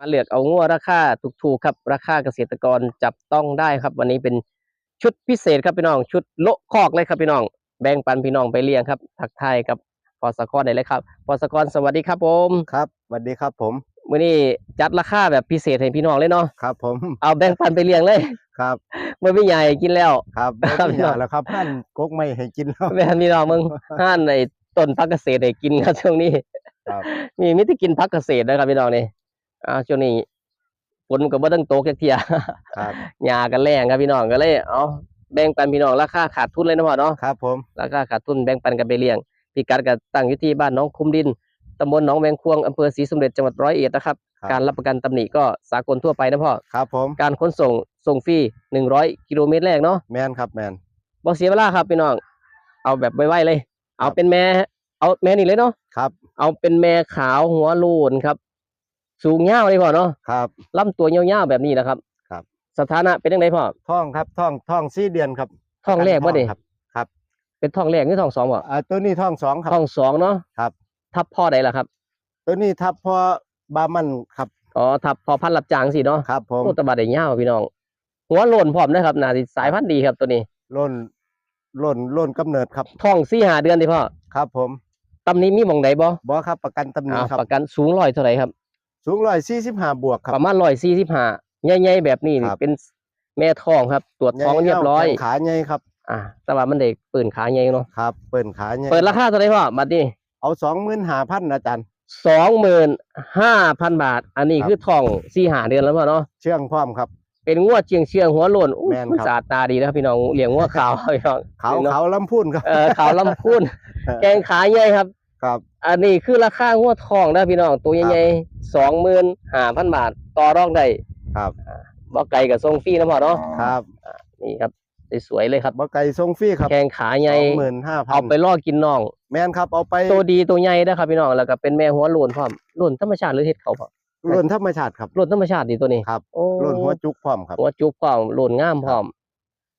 มาเลือกเอางัวราคาถูกๆครับ ราคาเกษตรกรจับต้องได้ครับ วันนี้เป็นชุดพิเศษครับพี่น้อง ชุดโละคอกเลยครับพี่น้อง แบ่งปันพี่น้องไปเลี้ยงครับ ทักทายกับพอสกรได้เลยครับพอสกรสวัสดีครับผมครับสวัสดีครับผมมื้อนี้จัดราคาแบบพิเศษให้พี่น้องเลยเนาะครับ ผมเอาแบ่งปันไปเลี้ยงเลยครับไม่ไม่ใหญ่กินแล้วครับครับไม่อยากแล้วครับท่านกกไม่ให้กินแล้วแม่นพี่น้องมึงห้านในต้นพักเกษตรให้กินครับช่วงนี้ครับมีมิตรกินพักเกษตรนะครับพี่น้องนี่ อ่าช่วงนี้ฝนก็บ่ต้องตกจักเที่ยครับหญ้ากันแรงครับพี่น้องก็เลยเอาแบ่งปันพี่น้องราคาขาดทุนเลยนะพ่อเนาะครับผมราคาขาดทุนแบ่งปันกันไปเลี้ยงพี่กัดก็ตั้งอยู่ที่บ้านหน้องคุมดินตำบลหนองแวงควงอำเภอศรีสมเด็จจังหวัดร้อยเอ็ดนะครับครับ การรับประกันตำหนิก็สากลทั่วไปนะพ่อครับผมการขนส่งส่งฟรี100กิโลเมตรแรกเนาะแมนครับแมนบ่เสียเวลาครับพี่น้อง เอาแบบไวๆเลย เอาเป็นแม่ เอาแม่นี่เลยเนาะครับ เอาเป็นแม่ขาวหัวโลูนครับ สูงยาวเลยพ่อเนาะครับลำตัวยาวๆแบบนี้นะครับ ครับ สถานะเป็นยังไงพ่อท่องครับท่องท่องสี่เดือนครับท้องแรกบ่เด้ครับ ครับ เป็นท้องแรกหรือท้องสองบ่อ่าตัวนี้ท่องสองครับท้องสองเนาะครับ ทับพ่อใดล่ะครับ ตัวนี้ทับพอบามันครับอ๋อทับพอพันธุ์รับจ้างสิเนาะครับผมโอ้ตะบาดได้ยาวพี่น้อง หัวโลนพร้อมนะครับน่าสิสายพันธุ์ดีครับตัวนี้ล่นล่นล่นกำเนิดครับท้องสี่หาเดือนดิพ่อครับ ผมตำนี้มีหมองใดบ่บอครับ ประกันตำหนิอ้าวครับประกันสูงร้อยเท่าไหร่ครับ สูงร้อยสี่สิบห้าบวกครับ ประมาณร้อยสี่สิบห้าใหญ่ๆแบบนี้นี่ครับ เป็นแม่ท้องครับ ตรวจท้องเรียบร้อย แขนขาใหญ่ครับ อ่าแต่ว่ามันเด็กปืนขาใหญ่เนาะครับ เปิดขาใหญ่เปิดราคาเท่าไหร่พ่อบัดนี้เอาสองหมื่นห้าพันอาจารย์ สองหมื่นห้าพันบาท อันนี้ครับ คือทองสี่หาเดือนแล้วพ่อเนาะเชื่องพร้อมครับ เป็นงวดเชียงเชียงหัวโลนอู้แม่นมันครับสะอาดตาดีนะครับพี่น้องเลี้ยงงวดขาว พี่น้องเขาเนาะเขาลำพูนครับ เออขาวลำพูน แกงขาใหญ่ครับ ครับ อันนี้คือราคางวดทองนะพี่น้อง ตัวใหญ่ๆสองหมื่นห้าพันบาทต่อรองได้ครับบ่ไก่กับทรงฟรีนะพ่อเนาะครับนี่ครับสวยๆเลยครับบ่ไก่ทรงฟรีครับแกงขาใหญ่สองหมื่นห้าพันเอาไปล่อกินน้อง แมนครับเอาไปตัวดีตัวใหญ่นะครับพี่น้องแล้วก็เป็นแม่หัวโลนพร้อมโลนธรรมชาติหรือเฮ็ดเขาพร้อมล้นธรรมชาติครับโลนธรรมชาติดีตัวนี้ครับโอ้ล้นหัวจุกพร้อมครับหัวจุกพร้อมโลนงามพร้อม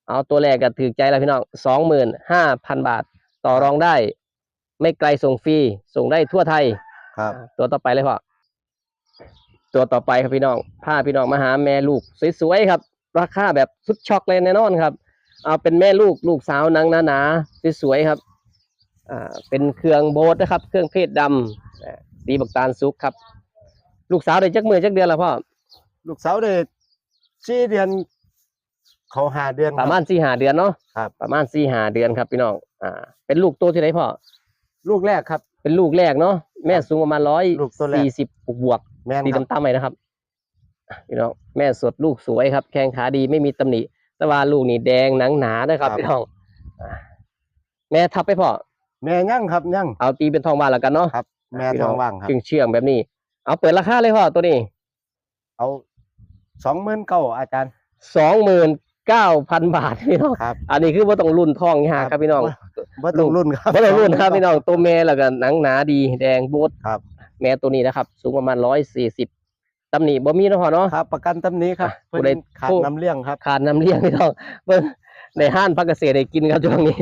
เอาตัวแรกก็ถือใจแล้วพี่น้องสองหมื่นห้าพันบาทต่อรองได้ ไม่ไกลส่งฟรีส่งได้ทั่วไทยครับอ่าตัวต่อไปเลยพ่อตัวต่อไปครับพี่น้องพาพี่น้องมาหาแม่ลูกสวยๆครับ ราคาแบบสุดช็อกเลยแน่นอนครับ เอาเป็นแม่ลูกลูกสาวหนังหนาๆสวยๆครับอ่าเป็นเครื่องโบสนะครับ เครื่องเพศดำอ่าดีบักตาลซุกครับ ลูกสาวได้จักมือจักเดือนแล้วพ่อลูกสาวได้สี่เดือนเขาหาเดือนคปบระมาณสี่หาเดือนเนาะครับประมาณสี่หาเดือนครับพี่น้องอ่าเป็นลูกตัวที่ไหนพ่อ ลูกแรกครับ เป็นลูกแรกเนาะแม่สูงประมาณร้อยลูกตัวแรก สี่สิบบวกแมนดีครับตำๆไหมนะครับอะพี่น้องแม่สดลูกสวยครับ แข้งขาดีไม่มีตำหนิแต่ว่าลูกนี่แดงหนังหนานะครับ พี่น้องอะแม่ทับไปพ่อแม่ยั่งครับยั่งเอาตีเป็นทองบานแล้วกันเนาะครับแม่พี่ทน้องว่างครับเชื่องเชื่องๆแบบนี้ เอาเปิดราคาเลยพ่อตัวนี้เอาสองหมื่นเก้าอาจารย์สองหมื่น เก้าพันบาทพี่น้อง ครับ อันนี้คือว่าต้องรุ่นทองยากครับพี่น้องว่าต้องรุ่นครับว่าต้องรุ่นครับพี่น้องตัวแม่แล้วก็หนังหนาดีแดงโบดครับ แม่ตัวนี้นะครับ สูงประมาณร้อยสี่สิบตำหนิบ่มีเนาะพ่อเนาะครับ ประกันตำหนี้ครับอะเพิ่ผู้ใดนขาดผู้น้ำเลี้ยงครับขาดน้ำเลี้ยงพี่น้องเบิ่งในห้านพักเกษตรได้กินครับช่วงนี้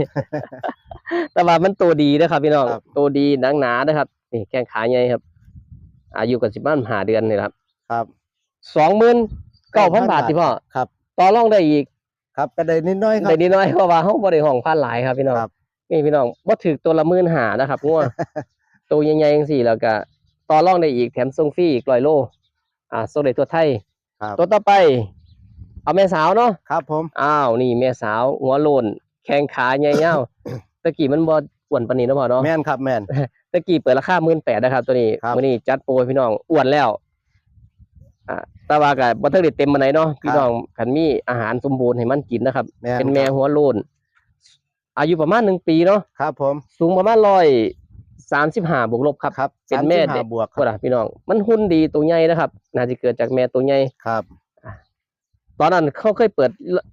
แต่ว่ามันตัวดีนะครับ พี่น้องครับตัวดีหนังหนานะครับนี่แข้งขาใหญ่ครับ อายุกับสิบมันหาเดือนนี่ครับ ครับสองหมื่นเก้าพันบาทที่พ่อครับ ต่อรองได้อีก ครับก็ได้นิดน้อยครับได้นิดหน้อยเพราะว่าห้องบริห้องพันหลายครับพี่น้องครับ นี่พี่น้องว่าถือตัวละหมื่นหานะครับงัวตัวใหญ่ๆอย่างสี่แล้วก็ต่อรองได้อีกแถมส่งฟรีอีกร้อยโล อ่าส่งได้ตัวไทย ครับ ตัวต่อไป เอาแม่สาวเนาะ ครับผม อ้าวนี่แม่สาวหัวโลนแข้งขาใหญ่เงาตะกี้มันบ่อ้วนปานนี้เนาะพ่อเนาะแม่นครับแม่น ตะกี้เปิดราคาหมื่นแปดนะครับ ตัวนี้ครับ มื้อนี้จัดโปรให้พี่น้องอ้วนแล้ว อ่าแต่ว่าก็บ่ทันได้เต็มปานใดเนาะพี่น้องคันมีอาหารสมบูรณ์ให้มันกินนะครับ แม่นเป็นแม่ครับหัวโลนอายุประมาณหนึ่งปีเนาะครับผมสูงประมาณร้อยสามสิบห้าบวกลบครับ ครับเป็นแม่35เด็กบวกคก็รับล่ะพี่น้องมันหุ่นดีตัวใหญ่นะครับ น่าจะเกิดจากแม่ตัวใหญ่ครับ ตอนนั้นเขาเคยเปิด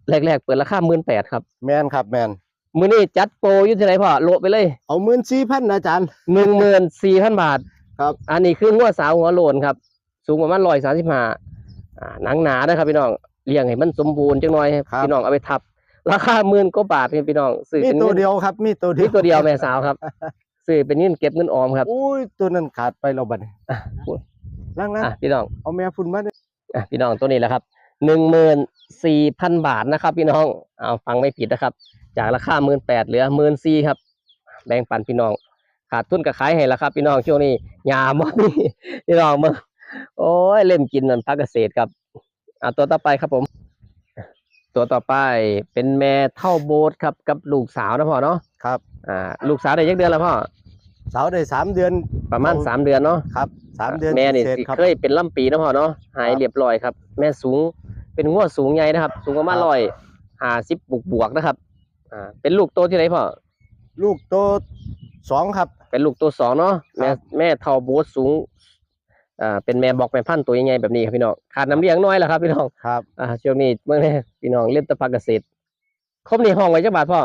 แรกๆเปิดราคาหมื่นแปดครับแม่นครับแม่นมื้อนี้จัดโปรอยู่ที่ไหนพ่อโลไปเลย เอาหมื่นสี่พันอาจารย์ หนึ่งหมื่นสี่พันบาทครับ อันนี้คืองัวสาวหัวโลนครับ สูงประมาณร้อยสามสิบห้าอ่าหนังหนานะครับพี่น้องเลี้ยงให้มันสมบูรณ์จังหน่อยให้พี่น้องเอาไปทับ ราคาหมื่นกว่าบาทพี่น้องซื้อมีเป็นตัวเงินเดียวครับ มีตัวเดีมียวตัวเดียวแม่สาวครับซื้อเป็นเงินเก็บเงินออมครับอุ้ยตัวนั้นขาดไปแล้วบัดนี้อะพูดล่างนั้นอะพี่น้องเอาแม่พุ่นมาเนี่ยอะพี่น้องตัวนี้แหละครับหนึ่งหมื่นสี่พันบาทนะครับ พี่น้องเอาฟังไม่ผิดนะครับ จากราคาหมื่นแปดเหลือหมื่นสี่ครับแบ่งปันพี่น้องขาดทุนก็ขายให้แล้วครับ พี่น้องช่วงนี้ยาบ่มีพี่น้องมึง โอ้ยเล่มกินเหมือนพักเกษตรครับอะตัวต่อไปครับผม ตัวต่อไปเป็นแม่เท่าโบสครับกับลูกสาวนะพ่อเนาะครับ อ่า ลูกสาวได้ยักเดือนแล้วพ่อสาวได้สามเดือนประมาณเอาสามเดือนเนาะครับสามเดือนแม่นี่เศษสิครับเคยเป็นล่ำปีนะพ่อเนาะหายครับเรียบร้อยครับ แม่สูงเป็นงวดสูงใหญ่นะครับ สูงประมาณครับร้อยห้าสิบบวกบวกๆนะครับ อ่า เป็นลูกโตที่ไหนพ่อลูกโตสองครับ เป็นลูกตัวสองเนาะครัแม่บแม่เท่าโบสสูง อ่าเป็นแม่บอกแม่พันธุ์ตัวใหญ่ๆแบบนี้ครับพี่น้องขาดน้ำเลี้ยงน้อยแล้วครับพี่น้องครับอ่าช่วงนี้เมื่อนี้พี่น้องเล่นแตะพักเกษตรครบนี่ห้องไว้จักบาทพ่อ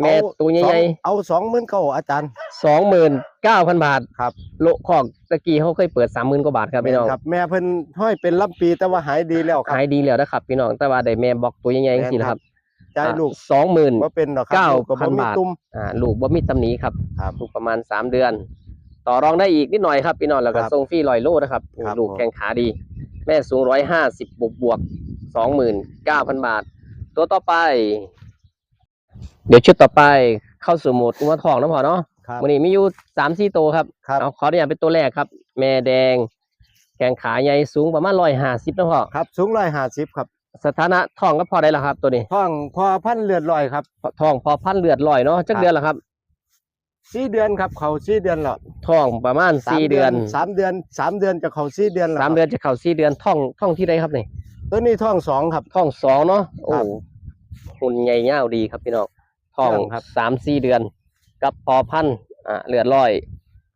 แม่เอาตัวใหญ่สองเอาสองหมื่นเก้าอาจารย์ๆสองหมื่นเก้าพันบาทครับโลคอกตะกี้เขาเคยเปิดสามหมื่นกว่าบาทครับพี่น้องครับ แม่เพิ่นห้อยเป็นลำปีแต่ว่าหายดีแล้วครับหายดีแล้วนะครับ พี่น้องแต่ว่าได้แม่บอกตัวใหญ่ๆจังซี่นะครับใจายลูกสองหมื่นว่าเป็นหรอกครัเก้าลูกก็พับ่นมีบาทตุ้มอ่าลูกบ่มีตำหนิครับครับลูกประมาณสามเดือน ต่อรองได้อีกนิดหน่อยครับพี่น้องแล้วก็ครับทรงฟรีลอยโลนะครับครับลูกผม แข้งขาดี แม่สูงร้อยห้าสิบบวกบวกสองหมื่นเก้าพันบาท ตัวต่อไป เดี๋ยวชุดต่อไปเข้าสู่โหมดงัวทองนะพอเนาะครับวันนี้มีอยู่สามสี่ตัวครับครับเอาขออนุญาตเป็นตัวแรกครับ แม่แดง แข้งขาใหญ่สูงประมาณร้อยห้าสิบนะพ่อครับสูงร้อยห้าสิบครับสถานะทองก็พอได้แล้วครับ ตัวนี้ท้องพอพันเลือดลอยครับ ทองพอพันเลือดลอยเนาะจักครับ เดือนละครับ สี่เดือนครับเขาสี่เดือนแล้วทองประมาณสามสี่เดือนสามเดือนสามเดือนจะเขาสี่เดือนแล้วสามครับเดือนจะเข้าสี่เดือนท่องท่องที่ใดครับนี่ตัวนี้ท้องสองครับท่องสองเนาะโอ้ครับหุ่นใหญ่เง่าวดีครับพี่น้องท่องเชื่องครับสามสี่เดือน กับพอพันธุ์อ่าเลือดลอย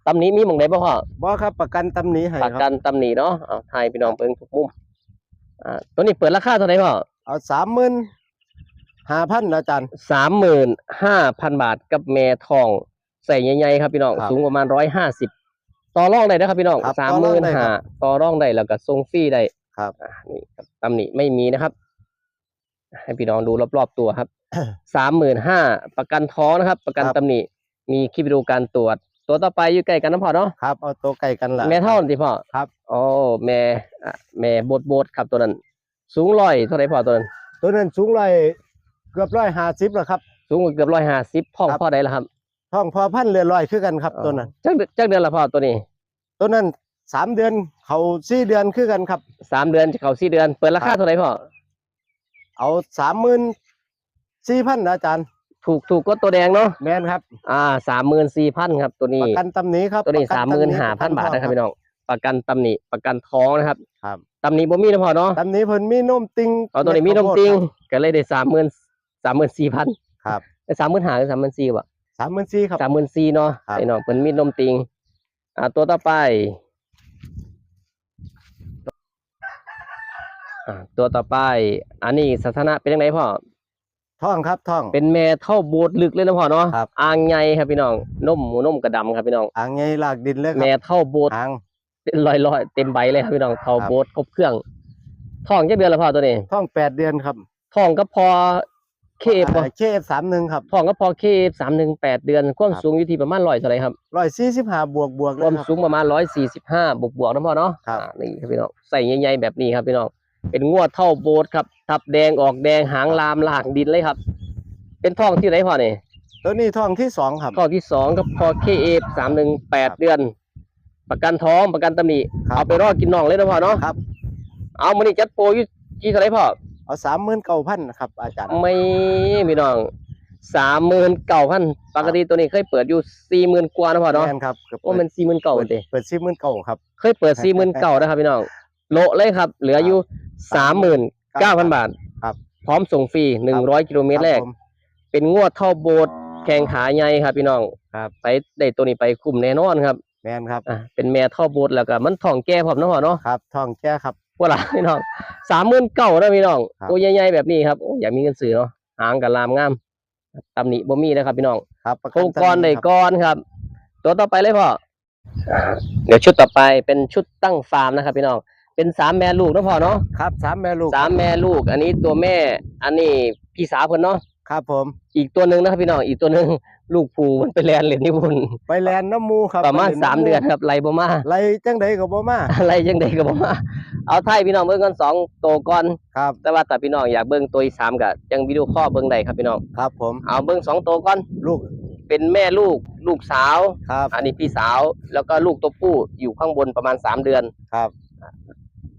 ตำหนี้มีหมองใดบ่พ่อบ่ครับประกันตำหนี้ให้ประคกัรับนตำหนี้เนาะเอาไทยพี่น้องเบิ่งทุกมุมอ่าตัวนี้เปิดราคาเท่าไหร่พ่อเอาสามหมื่นห้าพันอาจารย์สามหมื่นห้าพันบาทกับแม่ทอง ใส่ใหญ่ๆครับพี่น้องครับสูงประมาณร้อยห้าสิบต่อรองได้นะครับพี่น้องครับสามต่อหรองมื่นได้ครัห้าบต่อรองได้แล้วก็ทรงฟรีได้ครับ อ่านี่ครับตำหนิไม่มีนะครับ ให้พี่น้องดูรอบๆตัวครับ สามหมื่นห้าประกันท้องนะครับ ประกันครับ ตำหนิมีคลิปวิดีโอการตรวจ ตัวต่อไปอยู่ใกล้กันนะพ่อเนาะครับเอาตัวไก่กันละ แม่เท่านันทีพ่อครับ โอ้แม่อะแม่โบดโบดครับตัวนั้น สูงร้อยเท่าไหรพ่อตัวนั้น ตัวนั้นสูงร้อยเกือบร้อยห้าสิบแล้วครับ สูงเกือบร้อยห้าสิบพ่อครับ พ่อได้แล้วครับ ท้องพอพันเลือดลอยคือกันครับตัวนั้นจักเดือนจักเดือนละพ่อตัวนี้ ตัวนั้นสามเดือนเขาสี่เดือนคือกันครับ สามเดือนจะเข้าสี่เดือน เปิดราคาเท่าไหรพ่อ เอาสามหมื่นสี่พันอาจารย์ ถูกถูกก็ตัวแดงเนาะ แม่นครับ อ่าสามหมื่นสี่พันครับ ตัวนี้ ประกันตำหนี้ครับ ตัวนี้ประกัสามหมื่นตำห้าพันประบาทกันะครับพี่น้อง ประกันตำหนิประกันท้องนะครับ ครับตำหนิบ่มีนะพ่อเนาะตำหนี้เพิ่นมีนมติงเอาตัวนี้มีนมติงก็เลยได้สามหมื่นสามหมื่นสี่พันครับได้สามหมื่นห้าหรือสามหมื่นสี่วะ สามหมื่นสี่ครับ สามหมื่นสี่เนาะครับ ไอ้น้องเป็นมีนมติง อ่าตัวต่อไป อ่าตัวต่อไป อันนี้สถานะเป็นยังไงพ่อท้องครับท้อง เป็นแม่เท่าโบสถ์ลึกเลยนะพ่อเนาะครับ อ่างใหญ่ครับพี่น้องนมหมูนมกระดำครับพี่น้อง อ่างไงลากดินเลยครัแม่บเท่าโบสถ์อ่าง ลอยลอยๆเต็มใบเลยครับพี่น้องเท่าครับ โบสถ์ครบเครื่องท้องจักเดือนละพ่อตัวนี้ท้องแปดเดือนครับท้องก็พอ เคฟบ่เคฟสามหนึ่งครับท้องก็พอเคฟสามหนึ่งแปดเดือนความครับสูงอยู่ที่ประมาณร้อยเท่าไหรครับร้อยสี่สิบห้าบวกบวกคเลวายมครับสูงประมาณร้อยสี่สิบห้าบวกบวกๆนะพ่อเนาะครับอ่านี่ครับพี่น้องใส่ใหญ่ๆแบบนี้ครับพี่น้องเป็นงวดเท่าโบสถ์ครับทับแดงออกแดงหางลามลากดินเลยครับ เป็นท้องที่ไหนพ่อเนี่ยตัวนี้ท้องที่สองครับท้องที่สองก็พอเคเอฟสามหนึ่งแปดครับเดือน ประกันท้องประกันตำหนิครับเอาไปรอกินน่องเลยนะพ่อเนาะครับ เอามันนี่จัดโปรอยู่ที่เท่าไหรพ่อ เอาสามหมื่นเก้าพันครับ อาจารย์ไม่พี่น้องสามหมื่นเก้าพันปกติตัวนี้เคยเปิดอยู่สี่หมื่นกว่านะพ่อเนาะแม่นครับเกือบโอ้มันสี่หมื่นเก้าเปิดเด้เปิดสี่หมื่นเก้าครับ เคยเปิดสี่หมื่นเก้านะครับพี่น้องโละเลยครับ เหลืออยู่สามหมื่นเก้าพันบาทครับ พร้อมส่งฟรีหนึ่งร้อยกิโลเมตรแรกคบผมเป็นงวดเท่าโบสถ์แข่งขาใหญ่ครับพี่น้องครับไปได้ตัวนี้ไปคุ้มแน่นอนครับ แม่นครับอะเป็นแม่เท่าโบสถ์แล้วก็มันท้องแก่พร้อมนะพ่อเนาะครับท้องแก่ครับ พวกเราพี่น้องสามหมื่นเก้านะพี่น้องครับ ตัวใหญ่ๆแบบนี้ครับโอ้อยากมีเงินซื้อเนาะหางกับลามงามตำหนิบ่มีนะครับพี่น้อง ครับประโครงก้อนตำหได้ครับก้อนครับ ตัวต่อไปเลยพ่ออ่าเดี๋ยวชุดต่อไปเป็นชุดตั้งฟาร์มนะครับ พี่น้อง เป็นสามแม่ลูกนะพ่อเนาะครับสามแม่ลูกสามแม่ลูก อันนี้ตัวแม่ อันนี้พี่สาวเพิ่นเนาะ ครับผม อีกตัวหนึ่งนะครับพี่น้อง อีกตัวหนึ่ง ลูกผูมันไปแลนเล่นญี่ปุ่นไปแลนน้ำหมูครับประมาณไปล่สามำหเดือนครับไล่บ่มาไรจังใดก็บ่มาอะไรยังไดก็บ่มาเอาไทยพี่น้องเบิ่งกันสองตัวก่อนครับแต่ว่าแต่พี่น้องอยากเบิ่งตัวที่สามก็ยังวิดีโอคอลเบิ่งได้ครับพี่น้องครับผมเอาเบิ่งสองตัวก่อนลูกเป็นแม่ลูกลูกสาวครับอันนี้พี่สาวแล้วก็ลูกตัวผู้อยู่ข้างบนประมาณสามเดือนครับ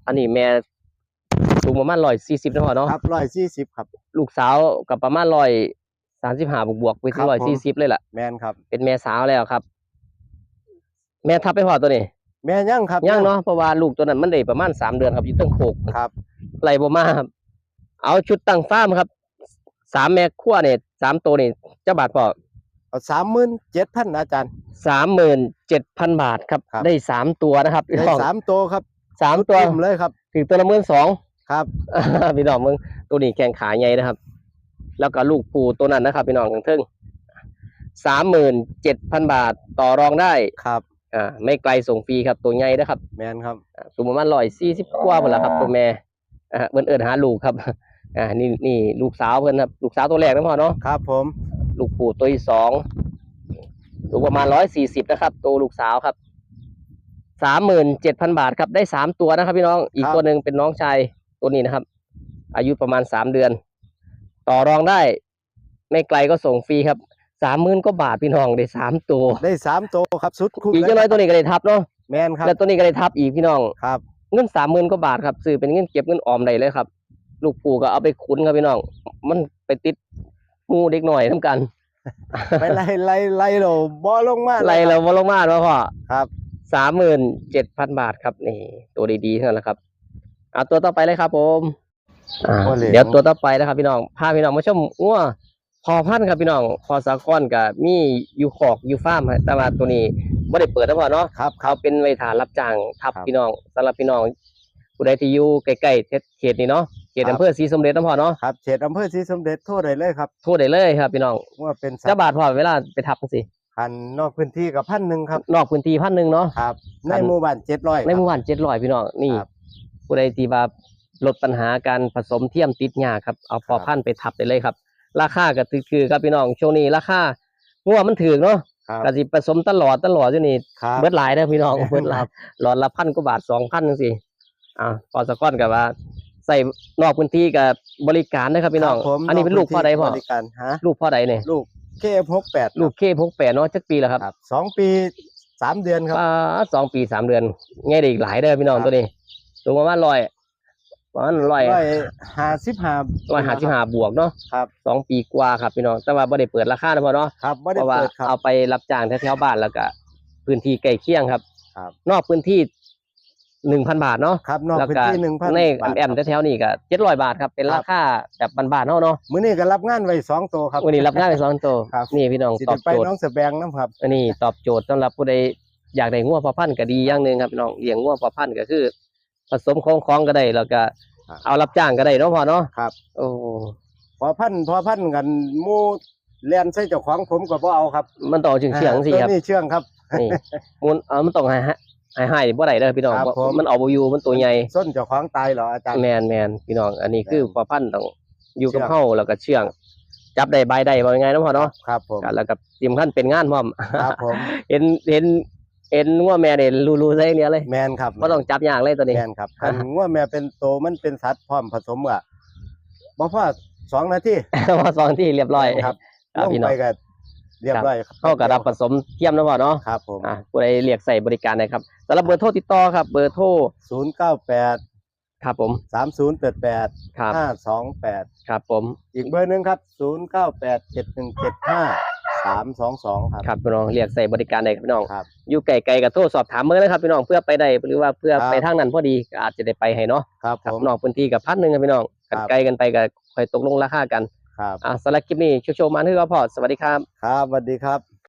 อันนี้แม่สูงประมาณร้อยสี่สิบนะพ่อเนาะครับร้อยสี่สิบครับ ลูกสาวกับประมาณร้อย สามสิบห้าบวกๆไปครัถึงบร้อยผมสี่สิบเลยล่ะ แมนครับ เป็นแม่สาวแล้วครับ แม่ทับไปพ่อตัวนี้ แม่ย่างครับยังเนาะเพราะว่าลูกตัวนั้นมันได้ประมาณสามเดือนครับอยู่ตั้งโคกครับไหลบ่มาครับ เอาชุดตั้งฟาร์มครับสามแม่ขั้วเนี่ยสามตัวนี่เจ้าบาทพอเอาสามหมื่นเจ็ดพันอาจารย์สามหมื่นเจ็ดพันบาทครับครับได้สามตัวนะครับพี่ได้น้องสามตัวครับสามตัวเต็มเลยครับถึงตัวละหมื่นสองครับพี่น้องมึงตัวนี้แข่งขาใหญ่นะครับ แล้วก็ลูกปูตัวนั้นนะครับพี่น้องทั้งทึ่งสามหมื่นเจ็ดพันบาทต่อรองได้ครับอ่าไม่ไกลส่งฟรีครับตัวใหญ่นะครับแมนครับอ่าสูงประมาณร้อยสี่สิบกว่าหมดแล้วครับตัวแม่อ่าเพิ่นเอิญหาลูกครับอ่านี่นี่ลูกสาวเพิ่นครับลูกสาวตัวแรกนะพ่อเนาะครับผม ลูกปู่ตัวที่สองสูงประมาณร้อยสี่สิบนะครับ ตัวลูกสาวครับสามหมื่นเจ็ดพันบาทครับได้สามตัวนะครับ พี่น้องอีกตัวหนึ่งเป็นน้องชายตัวนี้นะครับ อายุประมาณสามเดือน ต่อรองได้ ไม่ไกลก็ส่งฟรีครับสามหมื่นก็บาทพี่น้องได้สามตัวได้สามตัวครับสุดคุ้มอีกเลเจ้าน้อยตัวนี้ก็ได้ทับเนาะแมนครับแล้วตัวนี้ก็ได้ทับอีกพี่น้องครับเงินสามหมื่นกว่าบาทครับซื้อเป็นเงินเก็บเงินออมได้เลยครับ ลูกปู่ก็เอาไปคุ้นครับพี่น้อง มันไปติดหมูเด็กหน่อยทำกันไปไล่ไล่ไล่เราบ่ลงมาไรคเราบวอลงมาแล้วพ่อครับสามหมื่นเจ็ดพันบาทครับนี่ ตัวดีๆเท่านั้นแหละครับเอาตัวต่อไปเลยครับผม อ่าโอ้เหลวเดี๋ยวตัวต่อไปนะครับ พี่น้องพาพี่น้องมาชมอ้วพอพันธุ์ครับพี่น้องพอสากอนกับมีอยู่ขอกอยู่ฟาร์มครับแต่ว่าตัวนี้ไม่ได้เปิดนะพ่อเนาะครับคเขารับ เป็นไว้ฐานรับจ้างทับครับพี่น้องสำหรับพี่น้องผู้ใดที่อยู่ใกล้ๆเขตนี้เนาะเขตครับ อำเภอศรีสมเด็จนะพ่อเนาะครับเขตอำเภอศรีสมเด็จโทษได้เลยครับ โทรได้เลยครับ พี่น้องว่าเป็นสัตเจ้าว์บาทพ่อเวลาไปทับจังสิพันนอกพื้นที่กับพันหนึ่งครับ นอกพื้นที่พันหนึ่งเนาะ ครับ ในพันหมู่บ้านเจ็ดร้อย ในหมู่บ้านเจ็ดร้อยพี่น้องนี่ครับ ผู้ใดที่ว่า ลดปัญหาการผสมเทียมติดหญ้าครับเอาพอครับพันธุ์ไปทับได้เลยครับ ราคาก็คือคือครับพี่น้องช่วงนี้ราคางัวมันถือเนาะครับก็สิผสมตลอดตลอดอยู่นี่ครับเบิดหลายเด้อพี่น้องครับเบิดหลายหลอดละพันกว่าบาทสองพันจังซี่อ่าพอสะก้อนกับว่าใส่นอกพื้นที่กับบริการนะครับพี่น้องครับผมอันนี้เป็นลูกพ่อใดพ่อบริการฮะลูกพ่อใดเนี่ยลูกเคหกแปดลูกเคพกแปดเนาะจักปีแล้วครับครับสองปีสามเดือนครับอ่าสองปีสามเดือนง่ายได้อีกหลายเด้อพี่น้องครับตัวนี้สูงประมาณร้อย ประมาณร้อยร้อยห้าสิบห้าร้อยห้าสิบห้าบวกเนาะครับสองปีกว่าครับพี่น้องแต่ว่าบ่ได้เปิดราคานะพ่อเนาะครับไม่เพได้ราะว่าเปิดครับเอาไปรับจ้างแถวๆบ้านแล้วก็พื้นที่ใกล้เคียงครับ ครับ นอกพื้นที่หนึ่งพันบาทเนาะครับนอกแล้วพื้นก็ที่หนึ่งพันในแอมๆแถวๆนี่ก็เจ็ดร้อยบาทครับเป็นครับราคาแบบบานๆเนาะเนาะมื้อนี้ก็รับงานไว้สองตัวครับวันนี้รับงานไปสองตัวครับนี่พี่น้องสิตอได้บไปโจทย์น้องสะแบงน้ำครับอันนี้ตอบโจทย์สำหรับผู้ใดอยากได้งัวพอพันธุ์ก็ดีอย่างหนึ่งครับพี่น้องเลี้ยงงัวพอพันธุ์ก็คือ ผสมของของก็ได้แล้วก็ ครับ เอารับจ้างก็ได้เนาะพ่อเนาะครับ โอ้พอพันพอพันกันหมู่เลียนใส่เจ้าของผมก็บ่เอาครับมันต่อจึงเสียงสิตัวครับนี้เชื่องครับ นี่มันเออมันต้องให้ให้ให้บ่ได้เด้อพี่น้องครับเพราะผม มันเอาบ่อยู่มันตัวใหญ่ส้นเจ้าของตายเหรออาจารย์ แมนแมนพี่น้องอันนี้คือแม่นพอพันธุ์ต้องอยู่กับเชื่อง เฮาแล้วก็เชื่อง จับได้บายได้บ่ยังไงเนาะพ่อเนาะครับผม แล้วก็เตรียมขั้นเป็นงานพร้อม ครับผม เห็นเห็น เอ็นว่าแม่เนี่ยรูๆซะอยเดียเลยแมนครับบ่ต้องจับอย่างเลยตัวนี้ แมนครับคันว่าแม่เป็นโตมันเป็นสัตว์พร้อมผสมอะบ่พอสองนาทีพอสองที่เรียบร้อยครับลงพี่น้ไปองก็เรียบร้อยเข้ากับรับผสมเทียมนะพ่อเนาะครับผมอะผู้ใดเรียกใส่บริการนะครับสำหรับเบอร์โทรติดต่อครับ เบอร์โทรศูนย์เก้าแปดครับผมสามศูนย์แปดแปดห้าสองแปด ครับผม อีกเบอร์หนึ่งครับศูนย์เก้าแปดเจ็ดหนึ่งเจ็ดห้า สามสองสองครับครับพี่น้องเรียกใส่บริการได้ครับพี่น้องครับ อยู่ไกลๆก็โทรสอบถามเมื่อนะครับพี่น้องเพื่อไปได้หรือว่าเพื่อครับไปทางนั้นพอดีก็อาจจะได้ไปให้เนาะครับครับผมนอกพื้นที่กับพันหนึ่งครับพี่น้องครักันบไกลกันไปก็ค่อยตกลงราคากันครับอะสำหรับคลิปนี้โชว์ๆมาที่ก็พอสวัสดีครับ ครับสวัสดีครับ